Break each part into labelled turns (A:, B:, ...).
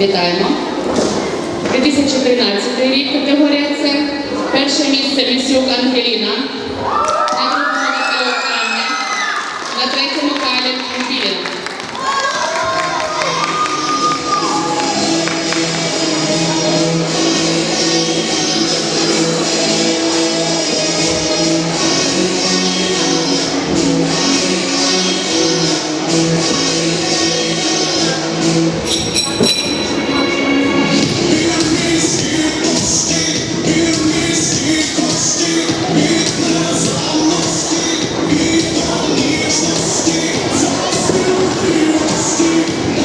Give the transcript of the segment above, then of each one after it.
A: Вітаємо. 2013 рік категорія С. Перше місце Місюк Ангеліна.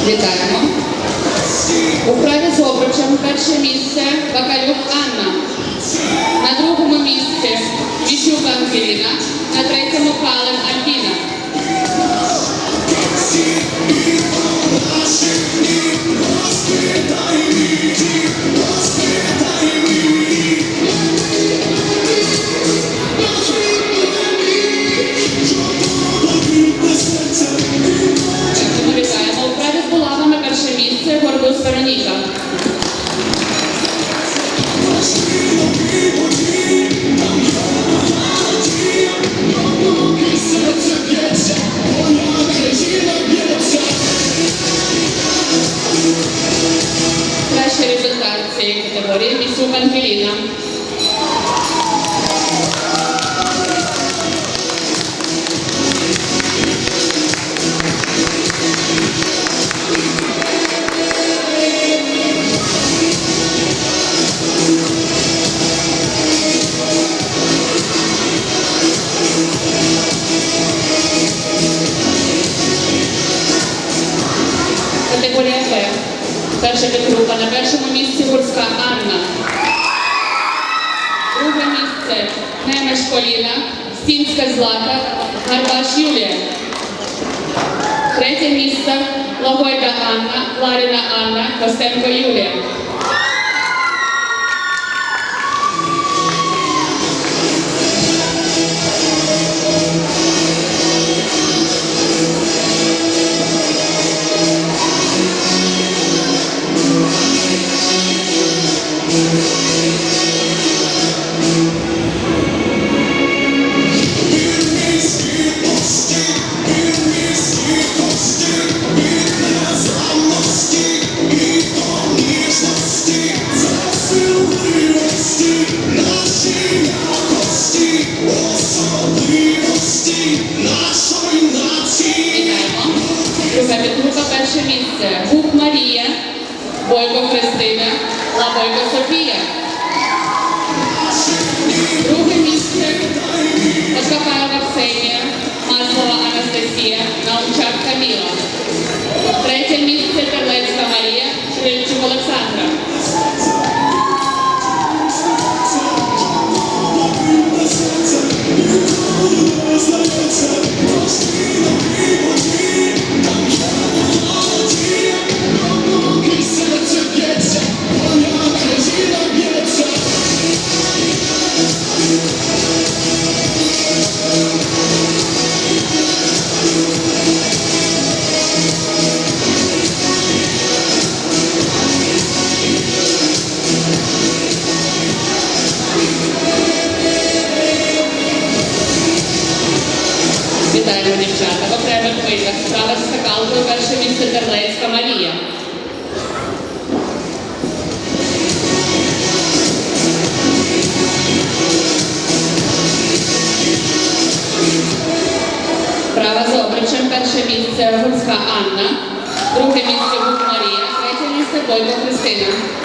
A: Вітаємо. У вправі з обручем перше місце Бакалюк Анна. На другому місці Міщук Ангеліна. На третьому Калин Альбіна. Кращий результат цієї категорії Місюк Ангеліна. Перша підгрупа. На першому місці Гурська Анна. Друге місце Немеш Поліна, Стінська Злата, Гарбаш Юлія. Третє місце Логойка Анна, Ларіна Анна, Костенко Юлія. Перше місце Гурська Анна, друге місце Гук Марія, третє місце Бойко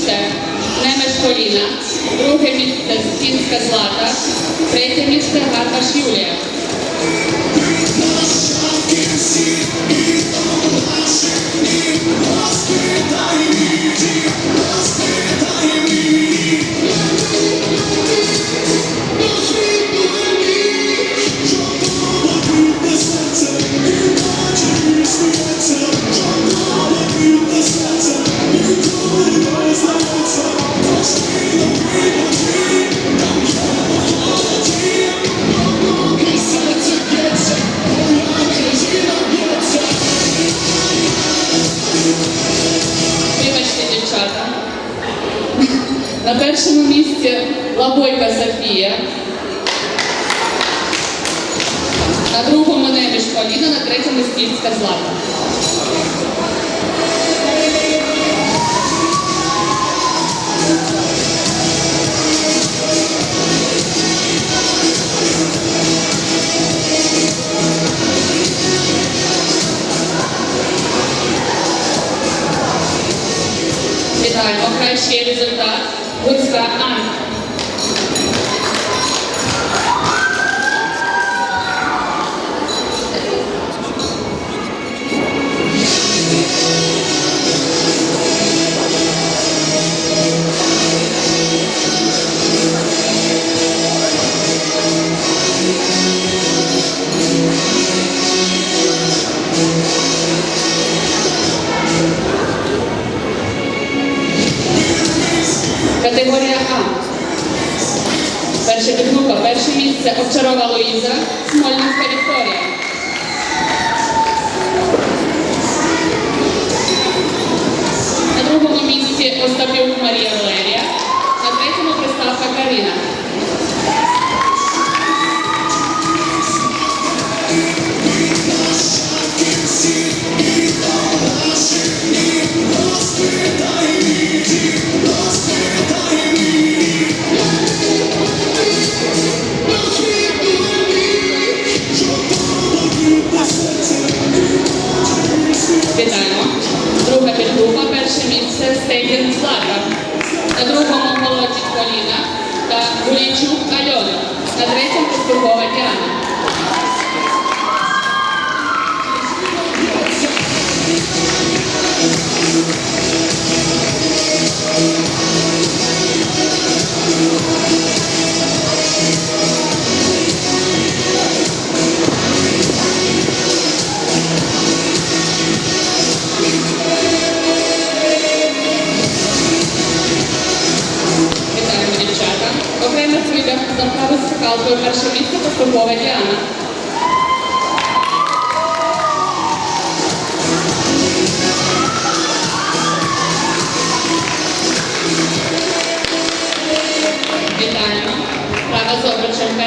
A: місце Немеш Поліна, друге місце Стінська Злата, третє місце Гарбаш Юлія. На першому місці Лабойка Софія. На другому Неміш Поліна, на третьому Стільська Злата. Вітаємо. Кращий результат. Гурська Анна. Категорія місці Остапюк Марія Валерія. На третьому приставка Каріна. Вітаємо. Злата. На другому Молодчик коліна та Гулійчук Альона. На третьому Пастухова Діана.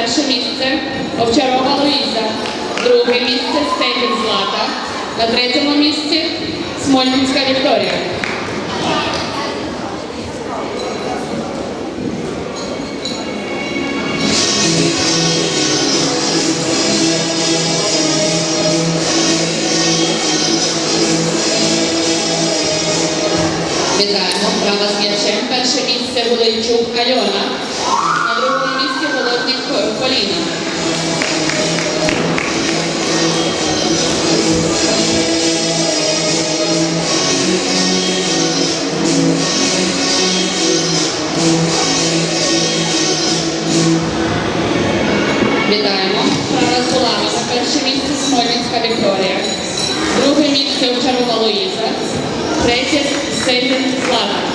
A: Перше місце Овчарова Луїза. Друге місце Стейкін Злата. На третьому місці Смольницька Вікторія. Вітаємо. Права з м'ячем. Перше місце Гулейчук Альона коліна. Вітаємо. Зараз була на
B: перше місце Смолінська Вікторія, друге місце Овчарова Луїза, третє Сельдин Слава.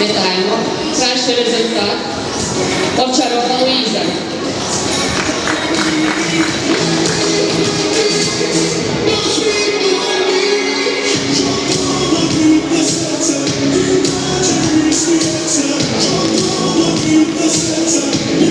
B: Вітаємо. Кращий результат. Овчарова Луїза. Тепер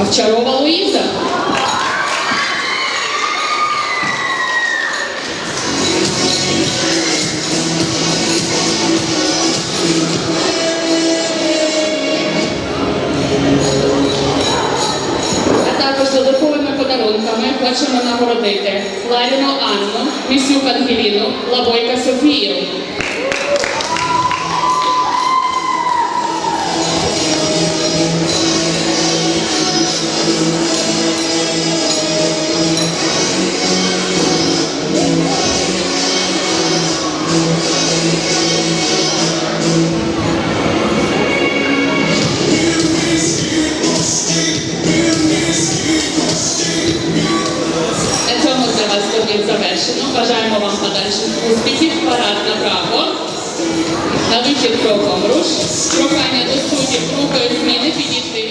B: Овчарова Луїза. А також додатковими подарунками хочемо нагородити Ларіну Анну, Місюк Ангеліну, Лабойка Софію. завершено. Бажаємо вам подальших успіхів, парад направо. На вихід кроком руш. Прохання до суддів рукою зміни підійти.